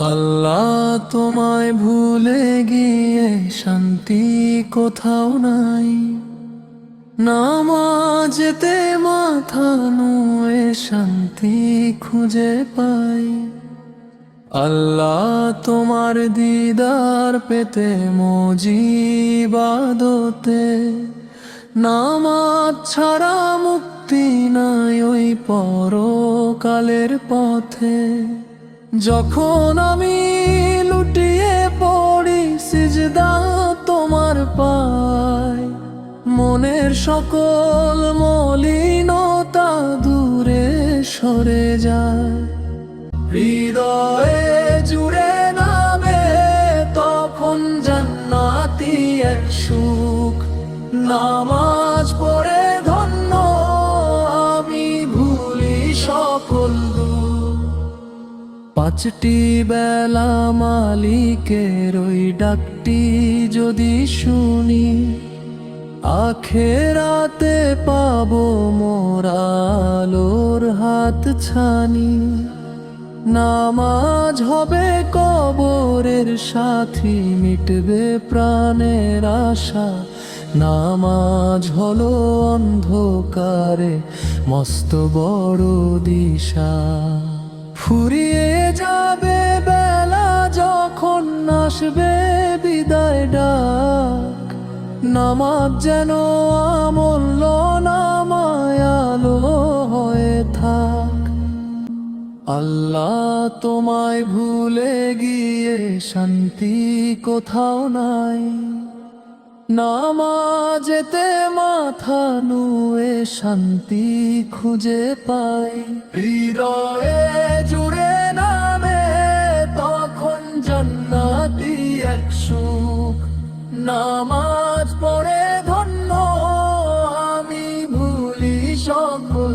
আল্লাহ তোমায় ভুলে গিয়ে শান্তি কোথাও নাই। নামাজেতে মাথা নুয়ে শান্তি খুঁজে পাই। আল্লাহ তোমার দিদার পেতে মজিবাদতে নামাজ ছাড়া মুক্তি নাই ওই পরকালের পথে। যখন আমি লুটিয়ে পড়ি সিজদা তোমার পায়, মনের সকল মলিনতা দূরে সরে যায়। হৃদয়ে জুড়ে নামে তখন জান্নাতি এক সুখ, নামাজ পড়ে পাঁচটি বেলা মালিকের ওই ডাকটি যদি শুনি, আখেরাতে পাবো মোরালোর হাত ছানি। নামাজ হবে কবরের সাথী, মিটবে প্রাণের আশা। নামাজ হলো অন্ধকারে, মস্ত বড় দিশা। ফুরিয়ে যাবে বেলা যখন আসবে বিদায় ডাক। নামাজ যেন আমূল্য নামায়ালো হয়ে থাক। আল্লাহ তোমায় ভুলে গিয়ে শান্তি কোথাও নাই। নামাজেতে মাথা নুয়ে শান্তি খুঁজে পাই। হৃদয়ে জুড়ে নামে, তখন জান্নাতি এক সুখ। নামাজ পড়ে ধন্য, আমি ভুলি সকল